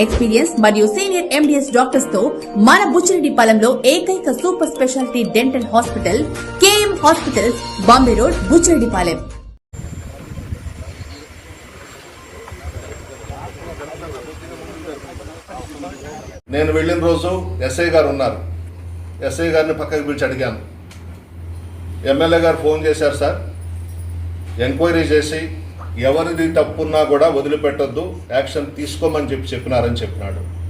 Experience మరియు senior MDS డాక్టర్స్తో మన బుచ్చిరెడ్డిపాలెంలో ఏకైక super speciality dental hospital KM hospitals Bombay road Buchireddypalem నేను వెళ్ళిన రోజు ఎస్ఐ గారు ఉన్నారు. ఎస్ఐ గారిని పక్కకి పిలిచి అడిగాను. ఎమ్మెల్యే గారు ఫోన్ చేశారు సార్. ఎంక్వైరీ చేసి ఎవరిది తప్పున్నా కూడా వదిలిపెట్టొద్దు యాక్షన్ తీసుకోమని చెప్పి చెప్పినారని చెప్పినాడు.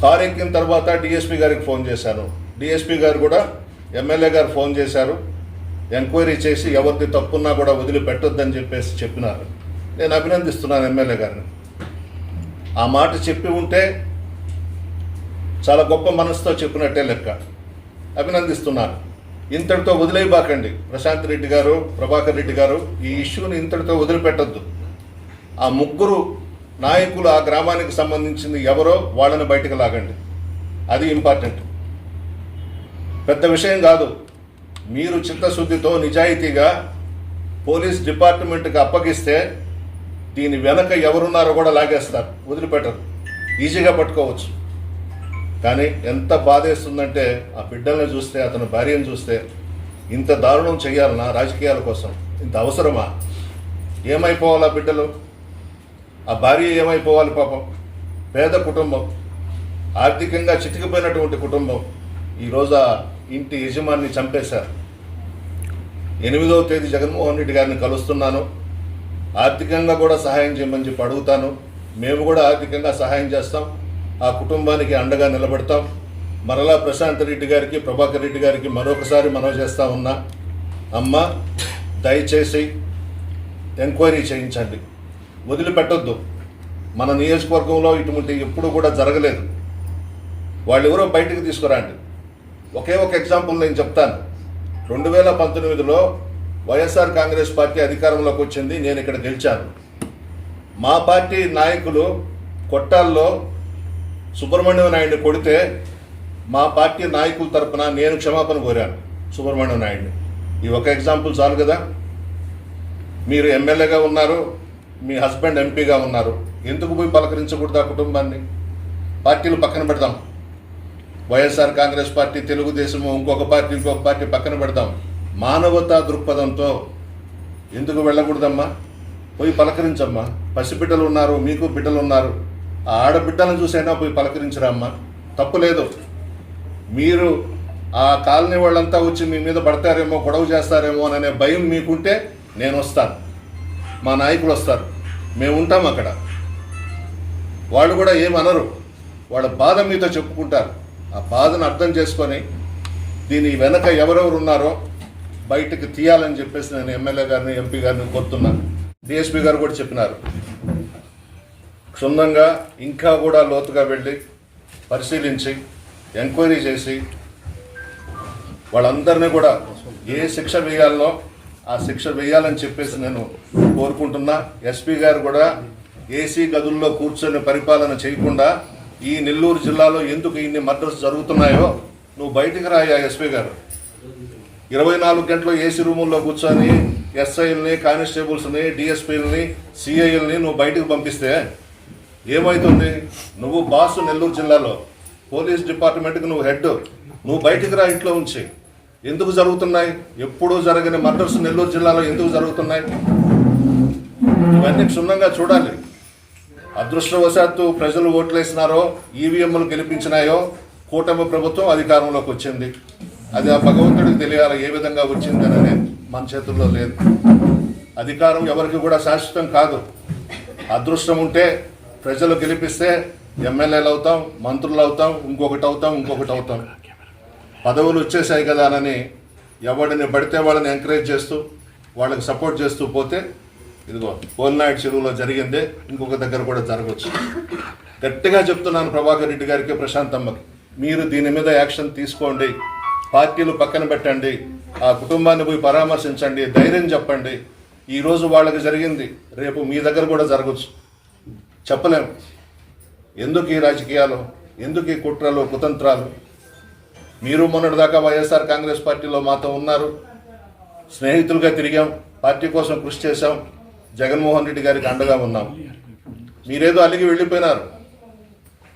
కారు ఎక్కిన తర్వాత డిఎస్పీ గారికి ఫోన్ చేశాను. డిఎస్పీ గారు కూడా ఎమ్మెల్యే గారు ఫోన్ చేశారు. ఎంక్వైరీ చేసి ఎవరిది తప్పున్నా కూడా వదిలిపెట్టొద్దని చెప్పేసి చెప్పినారు. నేను అభినందిస్తున్నాను ఎమ్మెల్యే గారిని. ఆ మాట చెప్పి ఉంటే చాలా గొప్ప మనసుతో చెప్పినట్టే లెక్క. అభినందిస్తున్నాను. ఇంతటితో వదిలేయబాకండి. ప్రశాంత్ రెడ్డి గారు ప్రభాకర్ రెడ్డి గారు ఈ ఇష్యూని ఇంతటితో వదిలిపెట్టద్దు. ఆ ముగ్గురు నాయకులు ఆ గ్రామానికి సంబంధించింది ఎవరో వాళ్ళని బయటకు లాగండి. అది ఇంపార్టెంట్. పెద్ద విషయం కాదు. మీరు చిత్తశుద్ధితో నిజాయితీగా పోలీస్ డిపార్ట్మెంట్కి అప్పగిస్తే దీని వెనక ఎవరున్నారో కూడా లాగేస్తారు. వదిలిపెట్టరు. ఈజీగా పట్టుకోవచ్చు. కానీ ఎంత బాధేస్తుందంటే ఆ బిడ్డల్ని చూస్తే అతని భార్యను చూస్తే ఇంత దారుణం చేయాలన్నా రాజకీయాల కోసం? ఇంత అవసరమా? ఏమైపోవాలి ఆ బిడ్డలు? ఆ భార్య ఏమైపోవాలి పాపం? పేద కుటుంబం ఆర్థికంగా చితికిపోయినటువంటి కుటుంబం ఈరోజు ఆ ఇంటి యజమాని చంపేశారు. ఎనిమిదవ తేదీ జగన్మోహన్ రెడ్డి గారిని కలుస్తున్నాను. ఆర్థికంగా కూడా సహాయం చేయమని చెప్పి అడుగుతాను. మేము కూడా ఆర్థికంగా సహాయం చేస్తాం. ఆ కుటుంబానికి అండగా నిలబడతాం. మరలా ప్రశాంత్ రెడ్డి గారికి ప్రభాకర్ రెడ్డి గారికి మరొకసారి మనవి చేస్తా ఉన్నా. అమ్మ దయచేసి ఎంక్వైరీ చేయించండి. వదిలిపెట్టొద్దు. మన నియోజకవర్గంలో ఇటువంటి ఎప్పుడు కూడా జరగలేదు. వాళ్ళు ఎవరో బయటకు తీసుకురండి. ఒకే ఒక ఎగ్జాంపుల్ నేను చెప్తాను. రెండు వేల పంతొమ్మిదిలో వైఎస్ఆర్ కాంగ్రెస్ పార్టీ అధికారంలోకి వచ్చింది నేను ఇక్కడ గెలిచాను. మా పార్టీ నాయకులు కొట్టాల్లో సుబ్రహ్మణ్యం నాయుడు కొడితే మా పార్టీ నాయకుల తరపున నేను క్షమాపణ కోరాను సుబ్రహ్మణ్యం నాయుడు ఈ ఒక ఎగ్జాంపుల్ చాలు కదా? మీరు ఎమ్మెల్యేగా ఉన్నారు మీ హస్బెండ్ ఎంపీగా ఉన్నారు. ఎందుకు పోయి పలకరించకూడదు ఆ కుటుంబాన్ని? పార్టీలు పక్కన పెడదాం. వైఎస్ఆర్ కాంగ్రెస్ పార్టీ తెలుగుదేశము ఇంకొక పార్టీ ఇంకొక పార్టీ పక్కన పెడదాం. మానవతా దృక్పథంతో ఎందుకు వెళ్ళకూడదమ్మా? పోయి పలకరించమ్మా. పసిబిడ్డలు ఉన్నారు మీకు బిడ్డలు ఉన్నారు. ఆడబిడ్డలను చూసైనా పోయి పలకరించరామ్మా తప్పు లేదు. మీరు ఆ కాలనీ వాళ్ళంతా వచ్చి మీ మీద పడతారేమో గొడవ చేస్తారేమో అనే భయం మీకుంటే నేను వస్తాను. మా నాయకులు వస్తారు. మేము ఉంటాం అక్కడ. వాళ్ళు కూడా ఏమనరు వాళ్ళ బాధ మీతో చెప్పుకుంటారు. ఆ బాధను అర్థం చేసుకొని దీని వెనక ఎవరెవరు ఉన్నారో బయటకు తీయాలని చెప్పేసి నేను ఎమ్మెల్యే గారిని ఎంపీ గారిని కోరుతున్నాను. డిఎస్పీ గారు కూడా చెప్పినారు. క్షుణ్ణంగా ఇంకా కూడా లోతుగా వెళ్ళి పరిశీలించి ఎంక్వైరీ చేసి వాళ్ళందరినీ కూడా ఏ శిక్ష వేయాలనో ఆ శిక్ష వేయాలని చెప్పేసి నేను కోరుకుంటున్నా. ఎస్పీ గారు కూడా ఏసీ గదుల్లో కూర్చొని పరిపాలన చేయకుండా ఈ నెల్లూరు జిల్లాలో ఎందుకు ఇన్ని మర్డర్స్ జరుగుతున్నాయో నువ్వు బయటికి రాయా ఎస్పీ గారు. ఇరవై నాలుగు గంటలు ఏసీ రూముల్లో కూర్చొని ఎస్ఐల్ని కానిస్టేబుల్స్ని డిఎస్పీలని సిఐల్ని నువ్వు బయటకు పంపిస్తే ఏమవుతుంది నువ్వు బాస్ నెల్లూరు జిల్లాలో పోలీస్ డిపార్ట్మెంట్కి నువ్వు హెడ్. నువ్వు బయటికి రా ఇంట్లో ఉంచి. ఎందుకు జరుగుతున్నాయి? ఎప్పుడూ జరగని మర్డర్స్ నెల్లూరు జిల్లాలో ఎందుకు జరుగుతున్నాయి? ఇవన్నీ క్షుణ్ణంగా చూడాలి. అదృష్టవశాత్తు ప్రజలు ఓట్లేసినారో ఈవీఎంలు గెలిపించినాయో కూటమి ప్రభుత్వం అధికారంలోకి వచ్చింది. అది ఆ భగవంతుడికి తెలియాలి ఏ విధంగా వచ్చింది అనేది మన చేతుల్లో లేదు. అధికారం ఎవరికి కూడా శాశ్వతం కాదు. అదృష్టం ఉంటే ప్రజలు గెలిపిస్తే ఎమ్మెల్యేలు అవుతాం మంత్రులు అవుతాం ఇంకొకటి అవుతాం ఇంకొకటి అవుతాం. పదవులు వచ్చేసాయి కదా అని ఎవరిని పడితే వాళ్ళని ఎంకరేజ్ చేస్తూ వాళ్ళకి సపోర్ట్ చేస్తూ పోతే ఇదిగో పోల్నాయుడు చెరువులో జరిగిందే ఇంకొక దగ్గర కూడా జరగవచ్చు గట్టిగా చెప్తున్నాను ప్రభాకర్ రెడ్డి గారికి ప్రశాంతమ్మకి. మీరు దీని మీద యాక్షన్ తీసుకోండి. పార్టీలు పక్కన పెట్టండి. ఆ కుటుంబాన్ని పోయి పరామర్శించండి. ధైర్యం చెప్పండి. ఈరోజు వాళ్ళకి జరిగింది. రేపు మీ దగ్గర కూడా జరగచ్చు. చెప్పలేం ఎందుకు ఈ రాజకీయాలు? ఎందుకు ఈ కుట్రలు కుతంత్రాలు? మీరు మొన్నటిదాకా వైఎస్ఆర్ కాంగ్రెస్ పార్టీలో మాతో ఉన్నారు. స్నేహితులుగా తిరిగాం. పార్టీ కోసం కృషి చేశాం. జగన్మోహన్ రెడ్డి గారికి అండగా ఉన్నాం. మీరేదో అలిగి వెళ్ళిపోయినారు.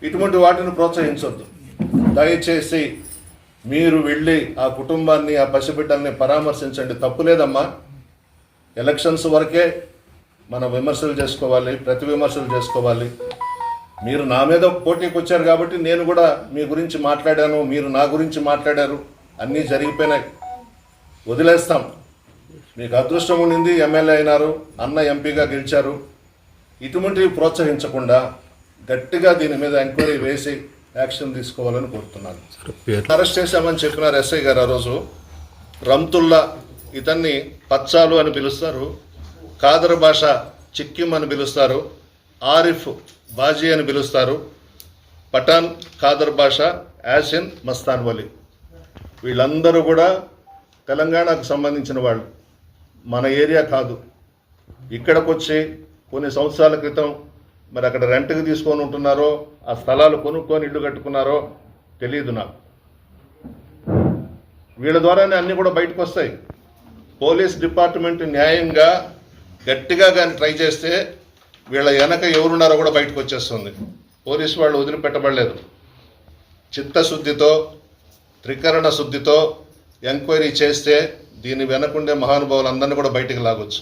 ఇటువంటి వాటిని ప్రోత్సహించొద్దు. దయచేసి మీరు వెళ్ళి ఆ కుటుంబాన్ని ఆ పసిబిడ్డల్ని పరామర్శించండి. తప్పులేదమ్మా ఎలక్షన్స్ వరకే మనం విమర్శలు చేసుకోవాలి ప్రతి విమర్శలు చేసుకోవాలి. మీరు నా మీద పోటీకి వచ్చారు కాబట్టి నేను కూడా మీ గురించి మాట్లాడాను మీరు నా గురించి మాట్లాడారు. అన్నీ జరిగిపోయినాయి. వదిలేస్తాం. మీకు అదృష్టం ఉండింది ఎమ్మెల్యే అయినారు అన్న ఎంపీగా గెలిచారు. ఇటువంటివి ప్రోత్సహించకుండా గట్టిగా దీని మీద ఎంక్వైరీ వేసి యాక్షన్ తీసుకోవాలని కోరుతున్నాను. అరెస్ట్ చేశామని చెప్పినారు ఎస్ఐ గారు ఆ రోజు. రంతుల్లా ఇతన్ని పచ్చాలు అని పిలుస్తారు. కాదర్ భాష చిక్కిం అని పిలుస్తారు ఆరిఫ్ బాజీ అని పిలుస్తారు. పఠాన్ ఖాదర్ భాష యాసిన్ మస్తాన్ వలి. వీళ్ళందరూ కూడా తెలంగాణకు సంబంధించిన వాళ్ళు. మన ఏరియా కాదు. ఇక్కడికి వచ్చి కొన్ని సంవత్సరాల క్రితం మరి అక్కడ రెంట్కి తీసుకొని ఉంటున్నారో ఆ స్థలాలు కొనుక్కొని ఇల్లు కట్టుకున్నారో తెలియదు నాకు. వీళ్ళ ద్వారానే అన్నీ కూడా బయటకు వస్తాయి పోలీస్ డిపార్ట్మెంట్ న్యాయంగా గట్టిగా కానీ ట్రై చేస్తే వీళ్ళ వెనక ఎవరున్నారో కూడా బయటకు వచ్చేస్తుంది. పోలీసు వాళ్ళు వదిలిపెట్టబడలేదు. చిత్తశుద్ధితో త్రికరణ శుద్ధితో ఎంక్వైరీ చేస్తే దీని వెనకుండే మహానుభావులందరినీ కూడా బయటికి లాగొచ్చు.